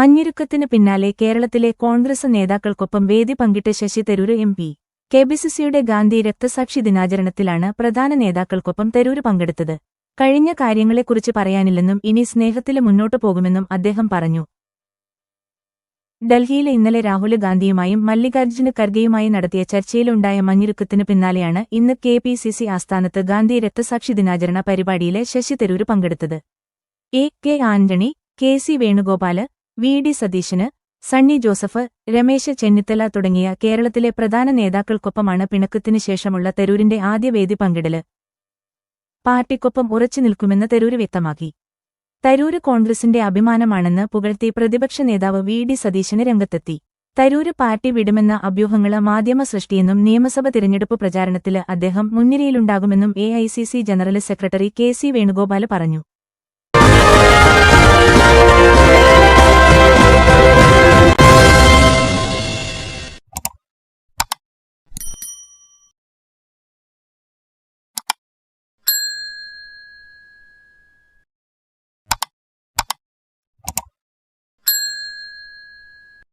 മഞ്ഞിരുക്കത്തിന് പിന്നാലെ കേരളത്തിലെ കോൺഗ്രസ് നേതാക്കൾക്കൊപ്പം വേദി പങ്കിട്ട Shashi Tharoor M P. K B സിസിയുടെ Gandhi രക്തസാക്ഷി ദിനാചരണത്തിലാണ് പ്രധാന നേതാക്കൾക്കൊപ്പം തരൂര് പങ്കെടുത്തത്. കഴിഞ്ഞ കാര്യങ്ങളെക്കുറിച്ച് പറയാനില്ലെന്നും ഇനി സ്നേഹത്തിൽ മുന്നോട്ടു പോകുമെന്നും അദ്ദേഹം പറഞ്ഞു. ഡൽഹിയിൽ ഇന്നലെ രാഹുൽ ഗാന്ധിയുമായും മല്ലികാർജുന ഖർഗെയുമായി നടത്തിയ ചർച്ചയിലുണ്ടായ മഞ്ഞിരുക്കത്തിന് പിന്നാലെയാണ് ഇന്ന് കെ പി സി സി ആസ്ഥാനത്ത് ഗാന്ധി രക്തസാക്ഷി ദിനാചരണ പരിപാടിയിലെ ശശി തരൂര് പങ്കെടുത്തത്. A K Antony K C Venugopal V D Satheesan Sunny Joseph Ramesh Chennithala തുടങ്ങിയ കേരളത്തിലെ പ്രധാന നേതാക്കൾക്കൊപ്പമാണ് പിണക്കത്തിനു ശേഷമുള്ള തരൂരിന്റെ ആദ്യ വേദി പങ്കിടൽ. പാർട്ടിക്കൊപ്പം ഉറച്ചു നിൽക്കുമെന്ന് തരൂര് വ്യക്തമാക്കി. തരൂര് കോൺഗ്രസിന്റെ അഭിമാനമാണെന്ന് പുകഴ്ത്തി പ്രതിപക്ഷ നേതാവ് വി ഡി സതീശന് രംഗത്തെത്തി. തരൂര് പാർട്ടി വിടുമെന്ന അഭ്യൂഹങ്ങൾ മാധ്യമ സൃഷ്ടിയെന്നും നിയമസഭ തിരഞ്ഞെടുപ്പ് പ്രചാരണത്തിൽ അദ്ദേഹം മുൻനിരയിലുണ്ടാകുമെന്നും A general secretary K C Venugopal പറഞ്ഞു.